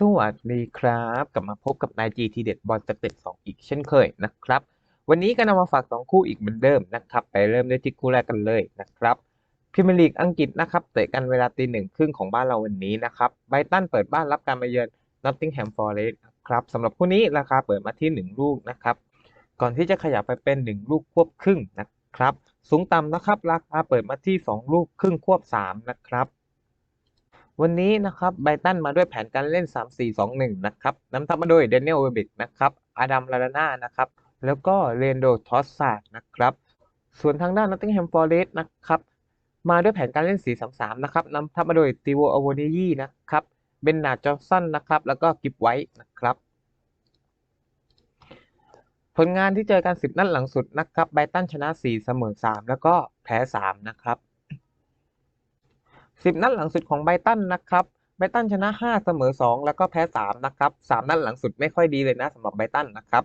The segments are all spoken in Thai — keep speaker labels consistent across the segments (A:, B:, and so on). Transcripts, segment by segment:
A: สวัสดีครับ กลับมาพบกับนายจีทีเด็ดบอลสเต็ปสองอีกเช่นเคยนะครับ วันนี้ก็นำมาฝากสองคู่อีกเหมือนเดิมนะครับ ไปเริ่มด้วยที่คู่แรกกันเลยนะครับพรีเมียร์ลีกอังกฤษนะครับเตะกันเวลาตีหนึ่งครึ่งของบ้านเราวันนี้นะครับไบตันเปิดบ้านรับการมาเยือนนอตติงแฮมฟอร์เรสต์ครับสำหรับคู่นี้ราคาเปิดมาที่ 1 ลูกนะครับก่อนที่จะขยับไปเป็น 1 ลูกควบครึ่งนะครับ สูงต่ำนะครับ ราคาเปิดมาที่ 2 ลูกครึ่งควบ3นะครับ วันนี้นะครับไบตันมาด้วยแผนการเล่น 3-4-2-1 นะครับนำทัพมาโดยเดนเนลเวบิกนะครับอาดัมลาลาน่านะครับ แล้วก็เรนโดทอสซาดนะครับ ส่วนทางด้านนอตติงแฮมฟอร์เรสต์นะครับ มาด้วยแผนการเล่น 4-3-3 นะครับนำทัพมาโดยติโวอโวเนยีนะครับ เบนนาดจอห์นสันนะครับ แล้วก็กิฟไวท์นะครับ ผลงานที่เจอกัน 10 นัดหลังสุดนะครับไบตันชนะ 4 เสมอ 3 แล้วก็แพ้ 3 นะครับ 10 นัดหลังสุดของไบตันนะครับไบตันชนะ 5 เสมอ 2 แล้วก็แพ้ 3 นะครับ 3 นัดหลังสุดไม่ค่อยดีเลยนะสำหรับไบตันนะครับ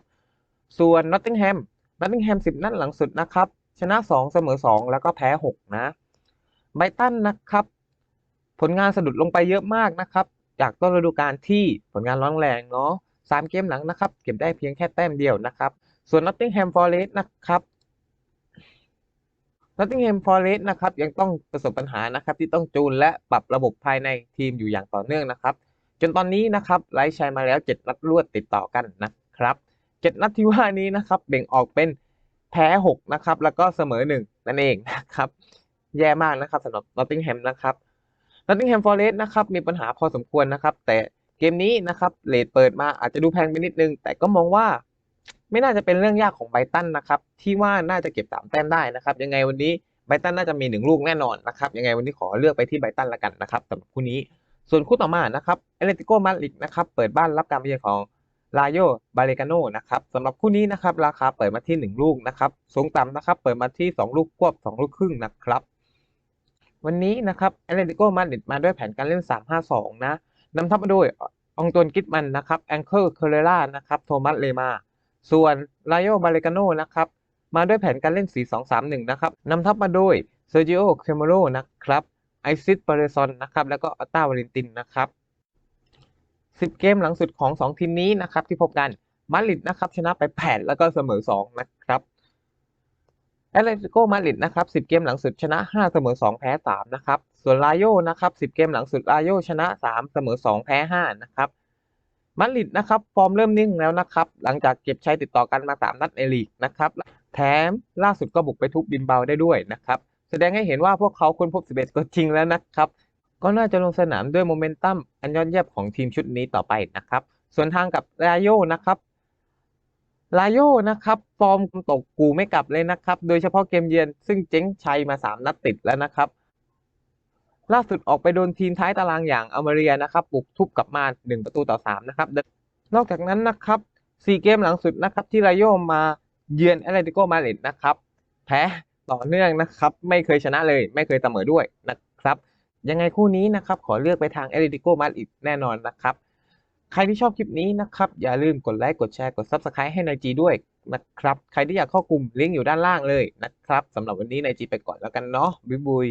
A: ส่วนนอตติงแฮมนอตติงแฮม 10 นัดหลังสุดนะครับ ชนะ 2 เสมอ 2 แล้วก็แพ้ 6 นะไบตันนะครับ ผลงานสะดุดลงไปเยอะมากนะครับ จากต้นฤดูกาลที่ผลงานร้อนแรงเนาะสามเกมหลังนะครับ เก็บได้เพียงแค่แต้มเดียวนะครับ ส่วน Nottingham Forest นะครับ Nottingham Forest นะครับยังต้องประสบปัญหานะครับที่ต้องจูนและปรับระบบภายในทีมอยู่อย่างต่อเนื่องนะครับ จนตอนนี้นะครับไล่ชัยมาแล้ว 7 นัดรวดติดต่อกันนะครับ 7 นัดที่ว่านี้นะครับแบ่งออกเป็นแพ้6นะครับแล้วก็เสมอ 1 นั่นเองนะครับแย่มากนะครับสำหรับ Nottingham นะครับ Nottingham Forest นะครับมีปัญหาพอสมควรนะครับแต่เกมนี้นะครับเลทเปิดมาอาจจะดูแพงไปนิดนึง แต่ก็มองว่า ไม่น่าจะเป็นเรื่องยากของไบตันนะครับ ที่ว่าน่าจะเก็บ 3 แต้มได้นะครับ ยังไงวันนี้ไบตันน่าจะมี 1 ลูกแน่นอนนะครับ ยังไงวันนี้ขอเลือกไปที่ไบตันละกันนะครับสำหรับคู่นี้ ส่วนคู่ต่อมานะครับเอเลติโกมาดริดนะครับ เปิดบ้านรับการเยือนของลาโยบาเลกาโนนะครับสำหรับคู่นี้นะครับ ราคาเปิดมาที่ 1 ลูกนะครับสูงต่ำนะครับ เปิดมาที่ 2 ลูกควบ 2 ลูกครึ่งนะครับ วันนี้นะครับเอเลติโกมาดริดมาด้วยแผนการเล่น 3-5-2 นะนำทัพมาด้วยองตวนกิตมันนะครับแองเคิลเคเรล่านะครับ โทมัสเลมา ส่วนลาโยบาเลกาโนนะครับ มาด้วยแผนการเล่น 4-2-3-1 นะครับนำทัพมาโดยเซอร์จิโอเคมโรนะครับไอซิสเปเรซอนนะครับ แล้วก็อัตตาวาเลนตินนะครับ10 เกมหลังสุดของ 2 ทีมนี้นะครับที่พบกันมาดริดนะครับชนะไป 8 แล้วก็เสมอ 2 นะครับแอตเลติโกมาดริดนะครับ10 เกมหลังสุดชนะ 5 เสมอ 2 แพ้ 3 นะครับ ส่วนลาโยนะครับ10 เกมหลังสุดลาโยชนะ 3 เสมอ 2 แพ้ 5 นะครับ มาดริดนะครับ ฟอร์มเริ่มนิ่งแล้วนะครับ หลังจากเก็บชัยติดต่อกันมา 3 นัดในลีกนะครับ แถมล่าสุดก็บุกไปทุบบินเบาได้ด้วยนะครับ แสดงให้เห็นว่าพวกเขาค้นพบ 11 ตัวจริงแล้วนะครับ ก็น่าจะลงสนามด้วยโมเมนตัมอันยอดเยี่ยมของทีมชุดนี้ต่อไปนะครับ ส่วนทางกับลาโยนะครับลาโยนะครับ ฟอร์มตกกูไม่กลับเลยนะครับ โดยเฉพาะเกมเยือนซึ่งเจ๊งชัยมา 3 นัดติดแล้วนะครับ ล่าสุดออกไปโดนทีมท้ายตารางอย่างอเมเรียนะครับปลุกทุบกลับมา 1 ประตูต่อ3นะครับนอกจากนั้นนะครับ4เกมหลังสุดนะครับที่ลาโยมาเยือนแอตเลติโกมาดริดนะครับแพ้ต่อเนื่องนะครับไม่เคยชนะเลยไม่เคยเสมอด้วยนะครับยังไงคู่นี้นะครับขอเลือกไปทางแอตเลติโกมาดริดแน่นอนนะครับใครที่ชอบคลิปนี้นะครับอย่าลืมกดไลค์กดแชร์กด Subscribe ให้นายจีด้วยนะครับใครที่อยากเข้ากลุ่มลิงก์อยู่ด้านล่างเลยนะครับสำหรับวันนี้นายจีไปก่อนแล้วกันเนาะบ๊ายบาย